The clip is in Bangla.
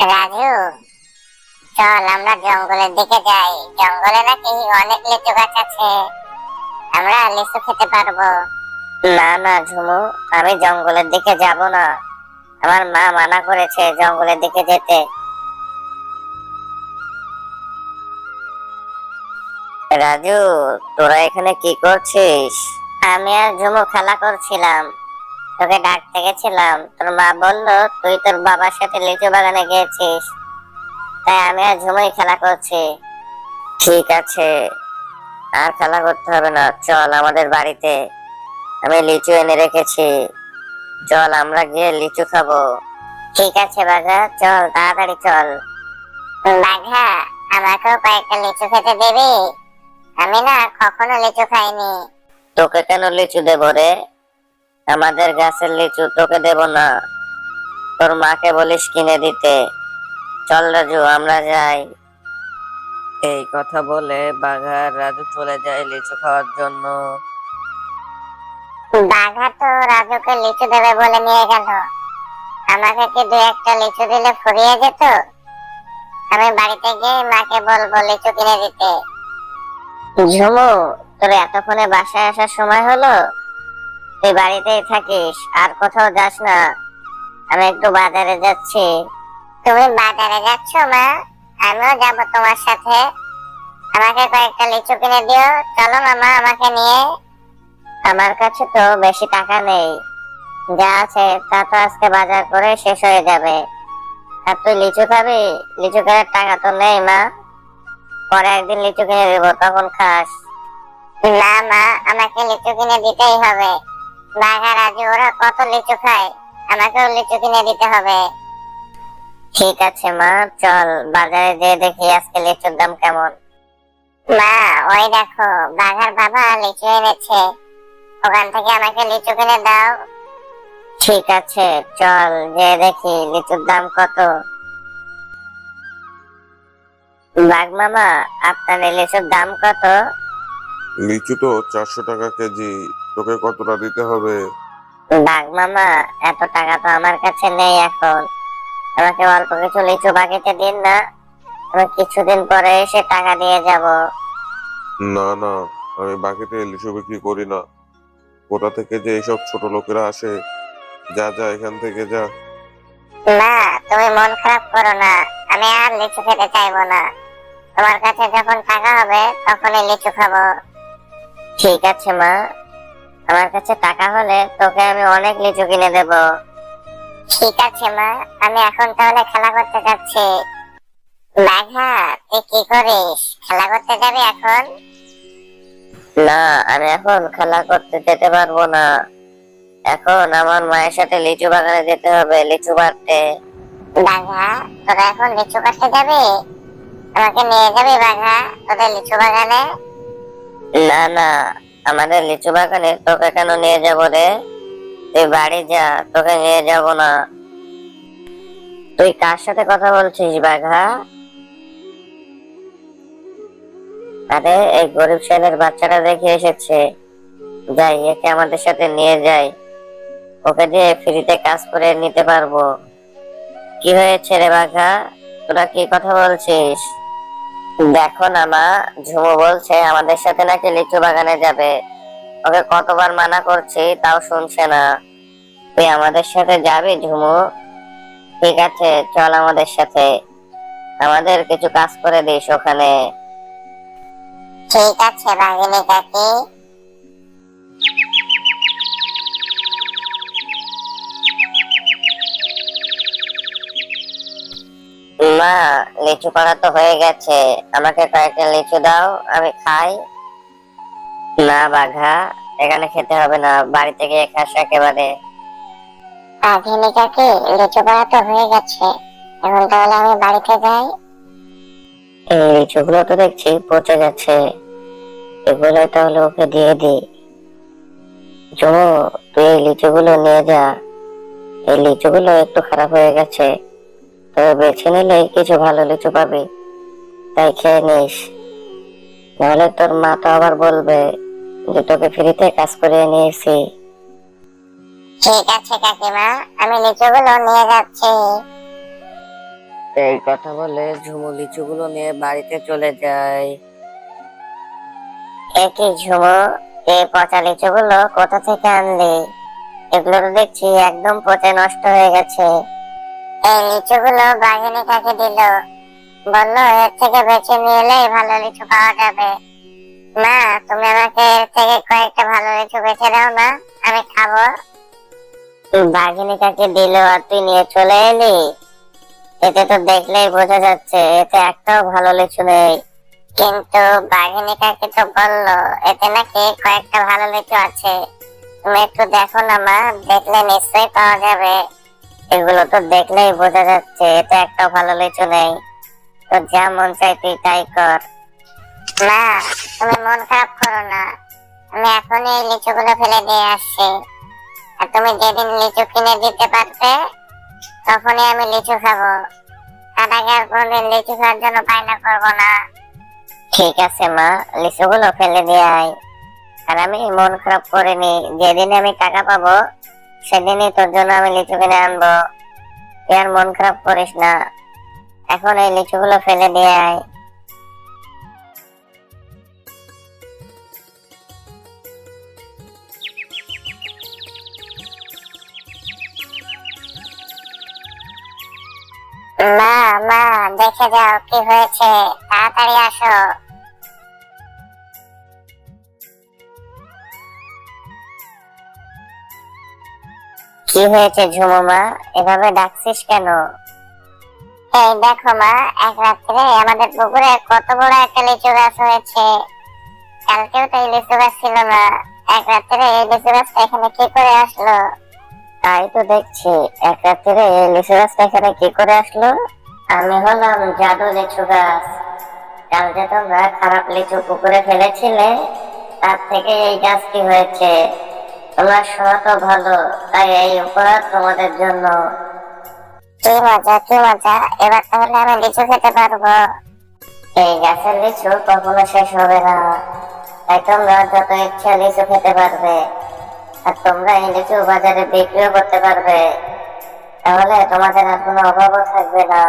রাজু চল আমরা জঙ্গলের দিকে যাই। জঙ্গলে নাকি অনেক লিচু গাছ আছে। আমরা লিচু খেতে পারব। না না ঝুমু আমি জঙ্গলের দিকে যাব না। আমার মা মানা করেছে জঙ্গলের দিকে যেতে। রাজু তোরা এখানে কি করছিস? আমি আর ঝুমু খেলা করছিলাম। তোকে ডাকতে গেছিলাম তোর মা বলল, তুই তোর বাবার সাথে লিচু বাগানে গিয়েছিস। তাই আমি আর ঝুমুই খেলা করছি। ঠিক আছে। আর খেলা করতে হবে না। চল আমাদের বাড়িতে। আমি লিচু এনে রেখেছি। চল, আমরা গিয়ে লিচু খাব। ঠিক আছে বাঘা, চল, তাড়াতাড়ি চল। বাঘা, আমাকেও কয়েকটা লিচু খেতে দিবি? আমি না কখনো লিচু খাইনি। তোকে কেন লিচু দেবো রে? আমাদের গাছের লিচু তোকে দেব না। তোর মাকে বলিস কিনে দিতে। চল রাজু আমরা যাই। এই কথা বলে বাঘা আর রাজু চলে যায় লিচু খাওয়ার জন্য। বাঘা তো রাজুকে লিচু দেবে বলে নিয়ে গেল। আমাকে কি দু একটা লিচু দিলে ফুরিয়ে যেত? আমি বাড়িতে গিয়ে মাকে বলব লিচু কিনে দিতে। ঝুমু তোর এতক্ষণে বাসায় আসার সময় হলো? তুই বাড়িতেই থাকিস আর কোথাও যাস না। আমি একটু বাজারে যাচ্ছি। তুমি বাজারে যাচ্ছ মা? আমিও যাব তোমার সাথে। আমাকে কয়েকটা লিচু কিনে দিও। চলো মামা আমাকে নিয়ে। আমার কাছে তো বেশি টাকা নেই। যা আছে তা তো আজকে বাজার করে শেষ হয়ে যাবে। আর তুই লিচু খাবি? লিচু কেনার টাকা তো নেই মা। পরে একদিন লিচু কিনে দেবো তখন খাস। না মা আমাকে লিচু কিনে দিতেই হবে। বাঘা রাজু ওরা কত লিচু খায়? আমাকেও লিচু কিনে দিতে হবে। ঠিক আছে মা চল বাজারে যেয়ে দেখি আজকে লিচুর দাম কেমন। মা ওই দেখো বাঘার বাবা লিচু এনেছে। ওখান থেকে আমাকে লিচু কিনে দাও। ঠিক আছে চল যে দেখি লিচুর দাম কত। বাঘ মামা আপনার লিচুর দাম কত? লিচু তো চারশো টাকা কেজি। তোকে কতটা দিতে হবে? বাঘ মামা এত টাকা তো আমার কাছে নেই এখন। আমাকে অল্প কিছু লিচু বাকিতে দিন না আমি কিছুদিন পরে এসে টাকা দিয়ে যাব। না না আমি বাকিতে লিচু বিক্রি করি না। কোথা থেকে যে এইসব ছোট লোকেরা আসে? যা যা এখান থেকে যা। না তুমি মন খারাপ করো না আমি আর লিচু খেতে চাইব না। তোমার কাছে যখন টাকা হবে তখনই লিচু খাব। ঠিক আছে মা। আমার কাছে টাকা হলে তোকে আমি অনেক লিচু কিনে দেব। ঠিক আছে মা। আমি এখন তাহলে খেলা করতে যাচ্ছি। বাঘা তুই কি করিস? খেলা করতে যাবি এখন? না আমি এখন খেলা করতে যেতে পারব না। এখন আমার মায়ের সাথে লিচু বাগানে যেতে হবে লিচু পাড়তে বাঘা তোরা এখন লিচু কাটতে যাবি? আমাকে নিয়ে যাবি বাঘা তোদের লিচু বাগানে? না না। আমাদের লিচু বাগানে তোকে কেন নিয়ে যাব রে? তুই বাড়ি যা, তোকে নিয়ে যাব না। তুই কার সাথে কথা বলছিস বাঘা? আরে, এই গরিব ছেলের বাচ্চাটা দেখে এসেছে। যাই, একে আমাদের সাথে নিয়ে যাই। ওকে দিয়ে ফ্রিতে কাজ করে নিতে পারব। কি হয়েছে রে বাঘা? তোরা কি কথা বলছিস? দেখো না মা, ঝুমু বলছে, আমাদের সাথে নাকি লিচু বাগানে যাবে। ওকে কতবার মানা করছি, তাও শুনছে না। তুই আমাদের সাথে যাবি, ঝুমু? ঠিক আছে, চল আমাদের সাথে। আমাদের কিছু কাজ করে দিস ওখানে। ঠিক আছে বাঘিনী কাকি। মা লিচু করা তো হয়ে গেছে। আমাকে কয়েকটা লিচু দাও আমি খাই। না বাঘা এখানে খেতে হবে না। বাড়ি থেকে খাস একেবারে। আধুনিকাকে লিচু করা তো হয়ে গেছে। এখন তাহলে আমি বাড়িতে যাই। এই লিচুগুলো তো দেখছি পচে গেছে। এগুলো তাহলে ওকে দিয়ে দি জমু তুই এই লিচুগুলো নিয়ে যা। এই লিচুগুলো একটু খারাপ হয়ে গেছে। তবে বেছে নিলে কিছু ভালো লিচু পাবি। তাই খেয়ে নিস। নাহলে তোর মা তো আবার বলবে যে তোকে ফ্রিতে কাজ করে নিয়েছি। ঠিক আছে কাকিমা আমি লিচুগুলো নিয়ে যাচ্ছি। এই কথা বলে ঝুমু লিচুগুলো নিয়ে বাড়িতে চলে যায়। একই ঝুমু এই পচা লিচুগুলো কোথা থেকে আনলি? এগুলো তো দেখছি একদম পচে নষ্ট হয়ে গেছে। এই লিচুগুলো বাঘিনী দিল? বলল, এর থেকে নিয়ে ভালো লিচু পাওয়া যাবে। মা, তুমি আমাকে এর থেকে কয়েকটা ভালো লিচু দাও আমি খাব। বাঘিনী কাকে দিল আর তুই নিয়ে চলে এলি? এতে তো দেখলেই বোঝা যাচ্ছে, এতে একটাও ভালো লিচু নেই। কিন্তু বাঘিনী কাকে তো বলল, এতে নাকি কয়েকটা ভালো লিচু আছে। তুমি একটু দেখো না, মা। দেখলে নিশ্চয়ই পাওয়া যাবে। এগুলো তো দেখলেই বোঝা যাচ্ছে এতে একটা ভালো লিচু নেই তো যা মন চাই তুই তাই কর। না তুমি মন খারাপ করো না। আমি এখনই এই লিচুগুলো ফেলে দিয়ে আসছি। আর তুমি যেদিন লিচু কিনে দিতে পারবে তখনই আমি লিচু খাব। তার আগে আর কোনোদিন লিচু খাওয়ার জন্য বায়না করব না। ঠিক আছে মা, লিচুগুলো ফেলে দিয়ে আয়। আর আমি মন খারাপ করিনি। যেদিন আমি টাকা পাবো সেদিনই তোর জন্য আমি লিচু কিনে আনব। তুই আর মন খারাপ করিস না। এখন এই লিচুগুলো ফেলে দিয়ে আয়। মা মা, দেখে যাও কি হয়েছে। তাড়াতাড়ি আসো। কি হয়েছে ঝুমু মা? এভাবে ডাকছিস কেন? এই দেখো মা এক রাত্রে আমাদের পুকুরে কত বড় একটা লিচু গাছ হয়েছে। কালকেও তো এই লিচু গাছ ছিল না। এক রাত্রে এই লিচু গাছটা এখানে কি করে আসলো? তাই তো দেখছি এক রাত্রে এই লিচু গাছটা এখানে কি করে আসলো? আমি হলাম জাদু লিচু গাছ। কাল যে তোমরা খারাপ লিচু পুকুরে ফেলেছিলে তার থেকে এই গাছটি হয়েছে। তোমার সত ভালো তাই এই উপহার তোমাদের জন্য। কি মজা কি মজা। এবার তাহলে আমি লিচু খেতে পারব। এই গাছের লিচু কখনো শেষ হবে না। তাই তোমরা যত ইচ্ছা লিচু খেতে পারবে আর তোমরা এই লিচু বাজারে বিক্রিও করতে পারবে। তাহলে তোমাদের আর কোনো অভাবও থাকবে না।